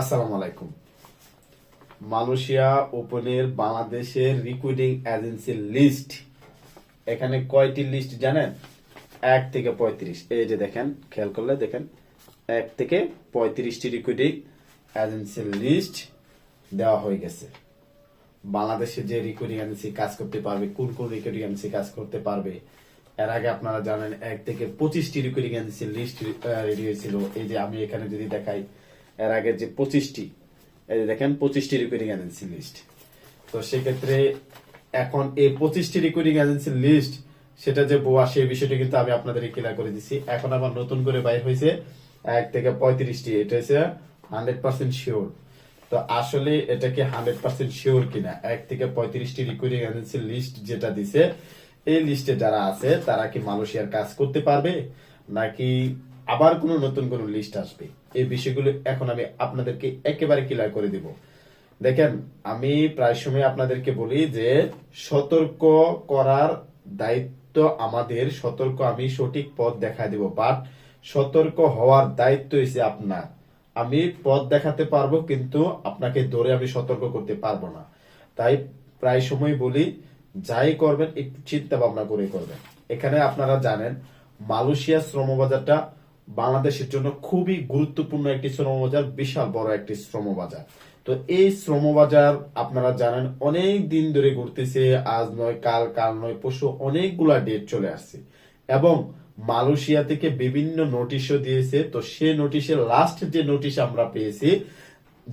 আসসালামু আলাইকুম। মালয়েশিয়া ওপেনের বাংলাদেশের রিক্রুটিং এজেন্সির লিস্ট এখানে কয়টি লিস্ট জানেন? এক থেকে পঁয়ত্রিশ। এই যে দেখেন, খেয়াল করলে দেখেন, এক থেকে পঁয়ত্রিশটি রিক্রুটিং এজেন্সির লিস্ট দেওয়া হয়ে গেছে। বাংলাদেশে যে রিক্রুটিং এজেন্সি কাজ করতে পারবে, কোন কোন রিক্রুটিং এজেন্সি কাজ করতে পারবে, এর আগে আপনারা জানেন, এক থেকে পঁচিশটি রিক্রুটিং এজেন্সির লিস্ট রেডি হয়েছিল। এই যে আমি এখানে যদি দেখাই এর আগে যে পঁচিশটি, এই যে দেখেন, পঁচিশটি রিক্রুটিং এজেন্সি লিস্ট তো সেক্ষেত্রে এখন এই পঁচিশটি রিক্রুটিং এজেন্সির লিস্ট সেটা যে বোয়া সেই বিষয়টা কিন্তু আমি আপনাদের ক্লিয়ার করে দিচ্ছি এখন আবার নতুন করে বাইর হয়েছে এক থেকে পঁয়ত্রিশটি, এটা হচ্ছে হান্ড্রেড পার্সেন্ট শিওর তো আসলে এটা কি হান্ড্রেড পার্সেন্ট শিওর কিনা? এক থেকে পঁয়ত্রিশটি রিক্রুটিং এজেন্সির লিস্ট যেটা দিছে, এই লিস্টে যারা আছে, তারা কি মালয়েশিয়ার কাজ করতে পারবে? নাকি আবার কোনো নতুন কোনো লিস্ট আসবে। এই বিষয়গুলো এখন আমি আপনাদেরকে একেবারে ক্লিয়ার করে দিব। দেখেন, আমি প্রায় সময় আপনাদেরকে বলি যে সতর্ক করার দায়িত্ব আমাদের, সতর্ক আমি সঠিক পথ দেখা দিব বাট সতর্ক হওয়ার দায়িত্ব হচ্ছে আপনার। আমি পথ দেখাতে পারব, কিন্তু আপনাকে ধরে আমি সতর্ক করতে পারব না। তাই প্রায় সময় বলি, যাই করবেন, একটু চিন্তা ভাবনা করে করবেন। এখানে আপনারা জানেন, মালয়েশিয়া শ্রমবাজারটা বাংলাদেশের জন্য খুবই গুরুত্বপূর্ণ একটি শ্রমবাজার, বিশাল বড় একটি শ্রমবাজার। তো এই শ্রমবাজার আপনারা জানেন অনেক দিন ধরে ঘুরতেছে, আজ নয়, কাল কাল নয় পশু অনেকগুলা ডেট চলে আসছে। এবং মালয়েশিয়া থেকে বিভিন্ন নোটিশও দিয়েছে, তো সে নোটিশের লাস্ট যে নোটিশ আমরা পেয়েছি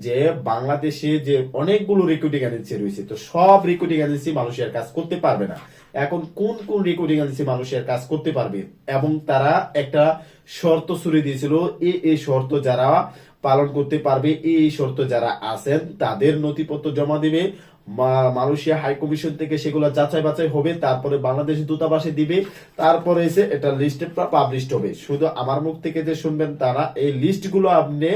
যে বাংলাদেশে যে অনেকগুলো রিক্রুটিং এজেন্সি রয়েছে, তো সব রিক্রুটিং এজেন্সি মানুষের কাজ করতে পারবে না। এখন কোন কোন রিক্রুটিং এজেন্সি মানুষের কাজ করতে পারবে? এবং তারা একটা শর্ত ছুড়ে দিয়েছিল, এ এই শর্ত যারা পালন করতে পারবে এই শর্ত যারা আছেন, তাদের নথিপত্র জমা দিবে। মালয়েশিয়া হাই কমিশন থেকে সেগুলো যাচাই বাছাই হবে, তারপরে বাংলাদেশ দূতাবাসে দিবে, তারপরে এসে এটা লিস্টে হবে। শুধু আমার মুখ থেকে যে শুনবেন তারা, এই লিস্টগুলো আপনি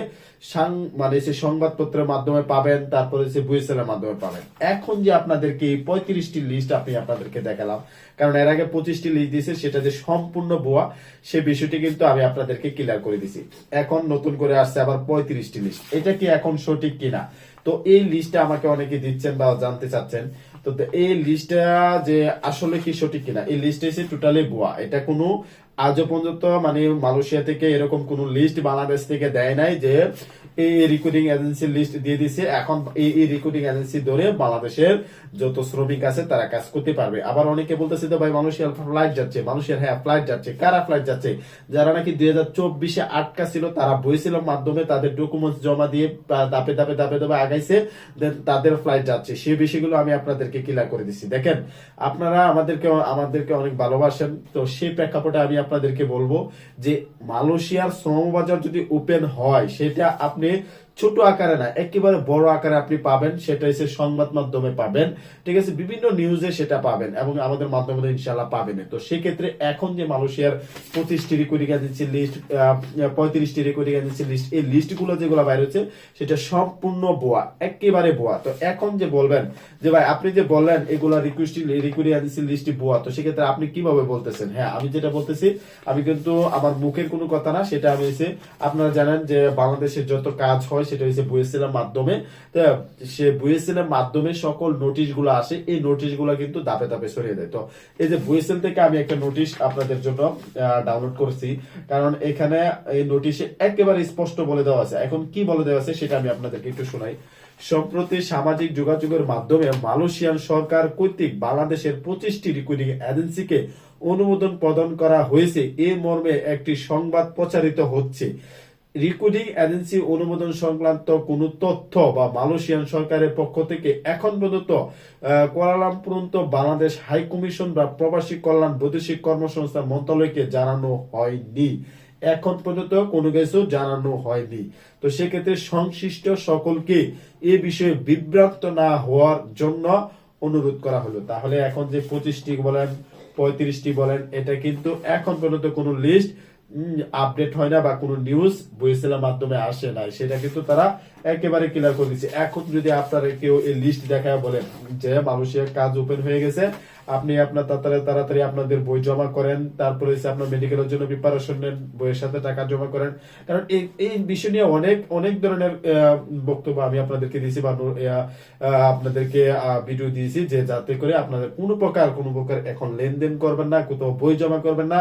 মানে সে সংবাদপত্রের মাধ্যমে পাবেন, তারপরে সে বুয়েসেলের মাধ্যমে পাবেন। এখন যে আপনাদেরকে এই পঁয়ত্রিশটি লিস্ট আপনি আপনাদেরকে দেখালাম, কারণ এর আগে পঁচিশটি লিস্ট দিয়েছে, সেটা যে সম্পূর্ণ ভুয়া, সে বিষয়টি কিন্তু আমি আপনাদেরকে ক্লিয়ার করে দিছি। এখন নতুন করে আসছে আবার পঁয়ত্রিশটি লিস্ট এটা কি এখন সঠিক কিনা? তো এই লিস্টটা আমাকে অনেকে দিচ্ছেন বা জানতে চাচ্ছেন। তো এই লিস্টটা যে আসলে কি সঠিক কিনা, এই লিস্ট এসে টোটালি ভুয়া। এটা কোনো আজও পর্যন্ত মানে মালয়েশিয়া থেকে এরকম কোন লিস্ট বাংলাদেশ থেকে দেয় নাই যে এই রিক্রুটিং এজেন্সির লিস্ট দিয়ে দিছে। এখন এই রিক্রুটিং এজেন্সি ধরে বাংলাদেশের যত শ্রমিক আছে তারা কাজ করতে পারবে। আবার অনেকে বলতেছে তো ভাই, মালয়েশিয়ার ফ্লাইট যাচ্ছে। মানুষের হ্যাঁ ফ্লাইট যাচ্ছে। কারা ফ্লাইট যাচ্ছে? যারা নাকি দুই হাজার চব্বিশে আটকা ছিল, তারা বইছিল মাধ্যমে তাদের ডকুমেন্টস জমা দিয়ে দাপে দাপে দাপে দাপে আগাইছে তাদের ফ্লাইট যাচ্ছে। সেই বিষয়গুলো আমি আপনাদেরকে ক্লিয়ার করে দিচ্ছি দেখেন, আপনারা আমাদেরকে আমাদেরকে অনেক ভালোবাসেন। তো সেই প্রেক্ষাপটে আমি আপনাদেরকে বলব যে মালয়েশিয়ার শ্রম বাজার যদি ওপেন হয় সেটা আপনি ছোট আকারে না, একেবারে বড় আকারে আপনি পাবেন সেটা হচ্ছে সংবাদ মাধ্যমে পাবেন। ঠিক আছে, বিভিন্ন নিউজে সেটা পাবেন এবং আমাদের মাধ্যমে ইনশাল্লাহ পাবেন তো সেক্ষেত্রে এখন যে মালয়েশিয়ার পঁচিশটি রেকর্ডিং এজেন্সির লিস্ট পঁয়ত্রিশটি রেকর্ডিং এজেন্সির লিস্ট এই লিস্টগুলো যেগুলো বাইরে হচ্ছে, সেটা সম্পূর্ণ বোয়া, একেবারে বোয়া। তো এখন যে বলবেন যে ভাই, আপনি যে বললেন এগুলা রিকোয়েস্ট রেকর্ডিং এজেন্সির লিস্টটি বোয়া, তো সেক্ষেত্রে আপনি কীভাবে বলতেছেন? হ্যাঁ আমি যেটা বলতেছি, আমি কিন্তু আমার মুখের কোনো কথা না, সেটা আমি আপনারা জানেন যে বাংলাদেশের যত কাজ হয় সেটা হচ্ছে বুয়েসেলের মাধ্যমে। সে বুয়েসেলের মাধ্যমে সকল নোটিশগুলো আসে, এই নোটিশগুলো কিন্তু দাপে দাপে সরিয়ে দেয়। তো এই যে বুয়েসেল থেকে আমি একটা নোটিশ আপনাদের জন্য ডাউনলোড করছি। কারণ এখানে এই নোটিশে একেবারে স্পষ্ট বলে দেওয়া আছে। এখন কি বলে দেওয়া আছে সেটা আমি আপনাদেরকে একটু শোনাই। সম্প্রতি সামাজিক যোগাযোগের মাধ্যমে মালয়েশিয়ান সরকার কর্তৃক বাংলাদেশের পঁচিশটি রিক্রুটিং এজেন্সিকে অনুমোদন প্রদান করা হয়েছে। এ মর্মে একটি সংবাদ প্রচারিত হচ্ছে। রিক্রুটিং এজেন্সি অনুমোদন সংক্রান্ত কোনো তথ্য বা মালয়েশিয়ান সরকারের পক্ষ থেকে এখন পর্যন্ত কুয়ালালামপুরন্ত বাংলাদেশ হাই কমিশন বা প্রবাসী কল্যাণ বৈদেশিক কর্মসংস্থান মন্ত্রণালয়কে জানানো হয়নি। এখন পর্যন্ত কোনো কিছু জানানো হয়নি। তো সেক্ষেত্রে সংশ্লিষ্ট সকলকে এ বিষয়ে বিভ্রান্ত না হওয়ার জন্য অনুরোধ করা হলো। তাহলে এখন যে পঁচিশটি বলেন, পঁয়ত্রিশটি বলেন, এটা কিন্তু এখন পর্যন্ত কোনো লিস্ট আপডেট হয় না বা কোনো নিউজ বইসেলের মাধ্যমে আসে না। সেটা কিন্তু তারা একেবারে ক্লিয়ার করে দিচ্ছে। এখন যদি আপনারা কেউ এই লিস্ট দেখায় বলেন যে মানুষের কাজ ওপেন হয়ে গেছে আপনি আপনার তাড়াতাড়ি তাড়াতাড়ি আপনাদের বই জমা করেন, তারপরে আপনার মেডিকেলের জন্য প্রিপারেশন নেন, বইয়ের সাথে টাকা জমা করেন। কারণ এই বিষয় নিয়ে অনেক অনেক ধরনের বক্তব্য আমি আপনাদেরকে দিয়েছি বা আপনাদেরকে ভিডিও দিয়েছি যে যাতে করে আপনাদের কোনো প্রকার কোনো প্রকার এখন লেনদেন করবেন না, কোথাও বই জমা করবেন না।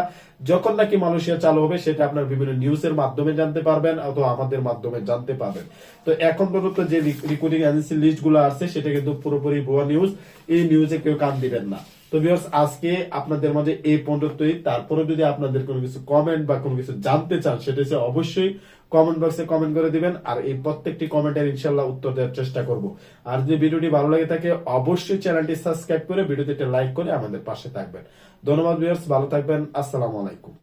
যখন নাকি মালয়েশিয়া চালু হবে, সেটা আপনার বিভিন্ন নিউজের মাধ্যমে জানতে পারবেন, অথবা আমাদের মাধ্যমে জানতে পারবেন। তো এখন পর্যন্ত যে রিক্রুটিং এজেন্সি লিস্টগুলো আছে সেটা কিন্তু পুরোপুরি ভুয়া নিউজ এই নিউজে কেউ কান দিবেন না। তো ভিউয়ার্স আজকে আপনাদের মাঝে এই পর্যন্তই। তারপরে যদি আপনাদের কোনো কিছু কমেন্ট বা কোনো কিছু জানতে চান, সেটা হচ্ছে অবশ্যই কমেন্ট বক্সে কমেন্ট করে দিবেন, আর এই প্রত্যেকটি কমেন্টের ইনশাল্লাহ উত্তর দেওয়ার চেষ্টা করব। আর যদি ভিডিওটি ভালো লাগে থাকে, অবশ্যই চ্যানেলটি সাবস্ক্রাইব করে ভিডিওতে একটা লাইক করে আমাদের পাশে থাকবেন। ধন্যবাদ ভিউয়ার্স ভালো থাকবেন, আসসালামু আলাইকুম।